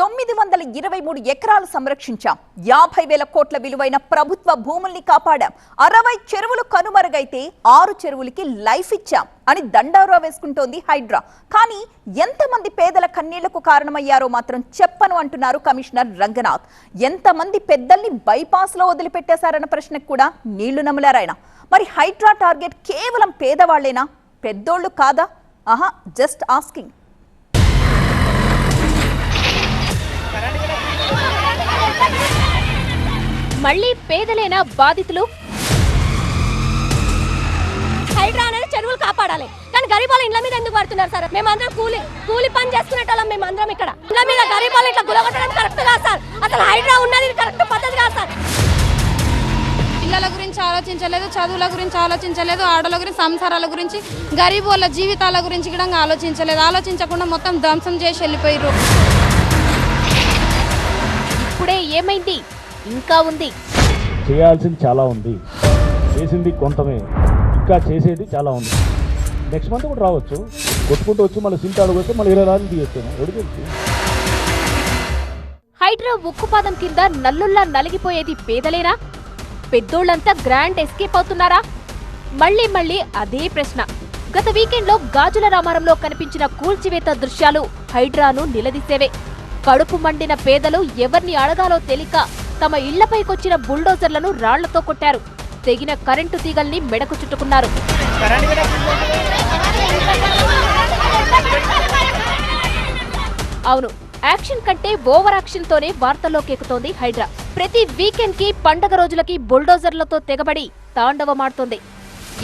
తొమ్మిది వందల ఇరవై మూడు ఎకరాలు సంరక్షించాం. యాభై వేల కోట్ల విలువైన ప్రభుత్వ భూముల్ని కాపాడాం. అరవై చెరువులు కనుమరుగైతే ఆరు చెరువులకి లైఫ్ ఇచ్చాం అని దండారా వేసుకుంటోంది హైడ్రా. కానీ ఎంతమంది పేదల కన్నీళ్ళకు కారణమయ్యారో మాత్రం చెప్పను అంటున్నారు కమిషనర్ రంగనాథ్. ఎంతమంది పెద్దల్ని బైపాస్లో వదిలిపెట్టేశారన్న ప్రశ్నకు కూడా నీళ్ళు నమ్మలారాయన మరి హైడ్రా టార్గెట్ కేవలం పేదవాళ్ళేనా? పెద్దోళ్ళు కాదా? ఆహా జస్ట్ ఆస్కింగ్. మళ్ళీ పేదలేనా బాధితులు. హైడ్రా అనేది చెరువులు కాపాడాలి. కానీ గరీబాల ఇండ్ల మీద ఎందుకు పడుతున్నారు సార్? మేమందరం కూలి కూలి పని చేసుకునేటోళ్ళం మేమందరం ఇక్కడ. ఇండ్ల మీద గరీబాలు ఇట్లా గులగొట్టడం కరెక్ట్ కాదు సార్. అసలు హైడ్రా ఉన్నది కరెక్ట్ పద్ధతి కాదు సార్. పిల్లల గురించి ఆలోచించలేదు చదువుల గురించి ఆలోచించలేదు ఆడల గురించి సంసారాల గురించి గరీబ్ వాళ్ళ జీవితాల గురించి కూడా ఆలోచించలేదు. ఆలోచించకుండా మొత్తం ధ్వంసం చేసి వెళ్ళిపోయారు ఇప్పుడే ఏమైంది? ఇంకా ఉంది. చేయాల్సింది చాలా ఉంది. చేసింది కొంతమే. ఇంకా చేసేది చాలా ఉంది. నెక్స్ట్ మంత్ కూడా రావచ్చు. కొట్టుకుంటూ వచ్చి మళ్ళీ సింటాడు వస్తే మళ్ళీ ఇరవై రాళ్ళు తీయొచ్చాను ఎవరు తెలుసు? హైడ్రా ఉక్కుపాదం కింద నల్లుల్లా నలిగిపోయేది పేదలేనా పెద్దోళ్ళంతా గ్రాండ్ ఎస్కేప్ అవుతున్నారా? మళ్ళీ మళ్ళీ అదే ప్రశ్న. గత వీకెండ్లో గాజుల రామారంలో కనిపించిన కూల్చివేత దృశ్యాలు హైడ్రాను నిలదీసేవే. కడుపు మండిన పేదలు ఎవర్ని అడగాలో తెలియక తమ ఇళ్ళపైకొచ్చిన బుల్డోజర్లను రాళ్ళతో కొట్టారు. తెగిన కరెంటు తీగల్ని మెడకు చుట్టుకున్నారు. అవును యాక్షన్ కంటే ఓవర్ యాక్షన్ తోనే వార్తల్లోకి ఎక్కుతోంది హైడ్రా. ప్రతి వీకెండ్కి పండగ రోజులకి బుల్డోజర్లతో తెగబడి తాండవమాడుతోంది.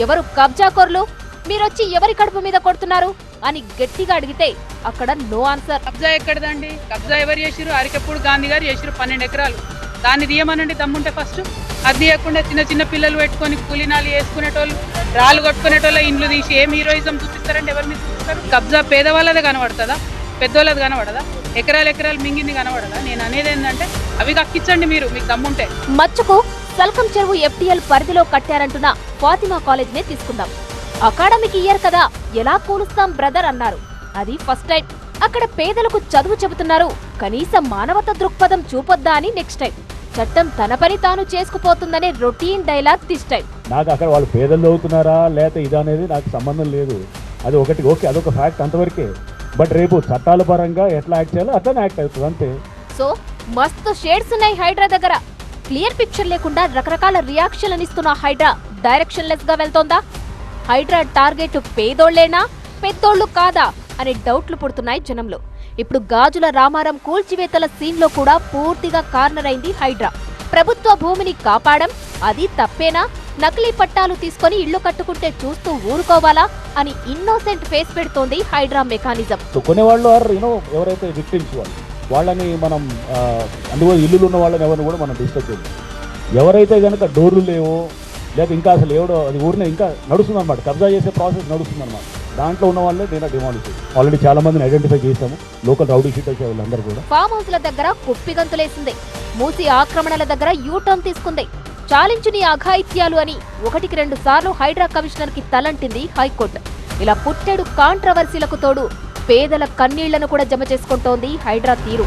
ఎవరు కబ్జాకోర్లు మీరొచ్చి ఎవరి కడుపు మీద కొడుతున్నారు? అని గట్టిగా అడిగితే అక్కడ నో ఆన్సర్. కబ్జా ఎక్కడదండి? కబ్జా ఎవరు చేసిరు అరికెప్పుడు గాంధీ గారు చేసిరు పన్నెండు ఎకరాలు. దాన్ని తీయమనండి దమ్ముంటే ఫస్ట్. అది తీయకుండా చిన్న చిన్న పిల్లలు పెట్టుకొని కూలినాలు వేసుకునేటోళ్ళు రాళ్ళు కొట్టుకునేటోళ్ళ ఇండ్లు తీసి ఏం హీరోయిజం చూపిస్తారంటే ఎవరి మీద చూపిస్తారు? కబ్జా పేదవాళ్ళదే కనబడుతుందా? పెద్దోళ్ళది కనబడదా? ఎకరాలు ఎకరాలు మింగింది కనబడదా? నేను అనేది ఏంటంటే అవి కక్కించండి మీరు మీకు దమ్ముంటే. మచ్చుకు సల్కం చెరువు ఎఫ్టీఎల్ పరిధిలో కట్టారంటున్న ఫాతిమా కాలేజ్ నే తీసుకుందాం. అకాడమిక్ ఇయర్ కదా ఎలా కూలుస్తాం బ్రదర్ అన్నారు. అది ఫస్ట్ టైం. అక్కడ పేదలకు చదువు చెబుతున్నారు. కనీసం మానవత దృక్పథం చూపొద్దా అని నెక్స్ట్ టైం. చట్టం తన పని తాను చేసుకుపోతుందనే రొటీన్ డైలాగ్ టైం నాకు అక్కడ వాళ్ళు పేదలు అవుతున్నారా లేకపోతే ఇది అనేది నాకు సంబంధం లేదు. అది ఒకటి ఓకే అదొక ఫ్యాక్ట్ అంతవరకే. బట్ రేపు చట్టాల పరంగా ఎట్లా యాక్ట్ చేయాలో అట్లనే యాక్ట్ అవుతుంది అంతే. సో మస్తు షేడ్స్ ఉన్నాయి హైడ్రా దగ్గర. క్లియర్ పిక్చర్ లేకుండా రకరకాల రియాక్షన్లు ఇస్తున్న హైడ్రా. డైరెక్షన్ లెస్గా వెళ్తోందా? హైడ్రా టార్గెట్ పేదోళ్ళేనా పెద్దోళ్ళు కాదా? అనే డౌట్లు పుడుతున్నాయి జనంలో. ఇప్పుడు గాజుల రామారం కూల్చివేతల సీన్లో కూడా పూర్తిగా కార్నర్ అయింది హైడ్రా. ప్రభుత్వ భూమిని కాపాడం అది తప్పేనా? నకిలీ పట్టాలు తీసుకొని ఇళ్ళు కట్టుకుంటే చూస్తూ ఊరుకోవాలా? అని ఇన్నోసెంట్ ఫేస్ పెడుతోంది హైడ్రా మెకానిజం. కొనేవాళ్ళు ఎవరైతే విక్టిమ్స్ వాళ్ళు వాళ్ళని మనం అందువల్ల ఇల్లులు ఉన్న వాళ్ళని ఎవరిని కూడా మనం డిస్టర్బ్ చేయాలి. ఎవరైతే కనుక డోర్లు లేవో లేక ఇంకా అసలు ఎవడో అది ఊరిని ఇంకా నడుస్తుంది అనమాట కబ్జా చేసే ప్రాసెస్ నడుస్తుంది అనమాట దాంట్లో ఉన్న వాళ్ళే నేను డిమాండ్ ఆల్రెడీ చాలా మందిని ఐడెంటిఫై చేశాము లోకల్ రౌడీ షీటర్స్ వాళ్ళందరూ కూడా ఫామ్ హౌస్ల దగ్గర కుప్పిగంతులేసింది మూసి ఆక్రమణల దగ్గర యూటర్న్ తీసుకుంది చాలించుని అఘాయిత్యాలు అని ఒకటికి రెండు సార్లు హైడ్రా కమిషనర్కి తలంటింది హైకోర్టు ఇలా పుట్టెడు కాంట్రవర్సీలకు తోడు పేదల కన్నీళ్ళను కూడా జమ చేసుకుంటోంది హైడ్రా తీరు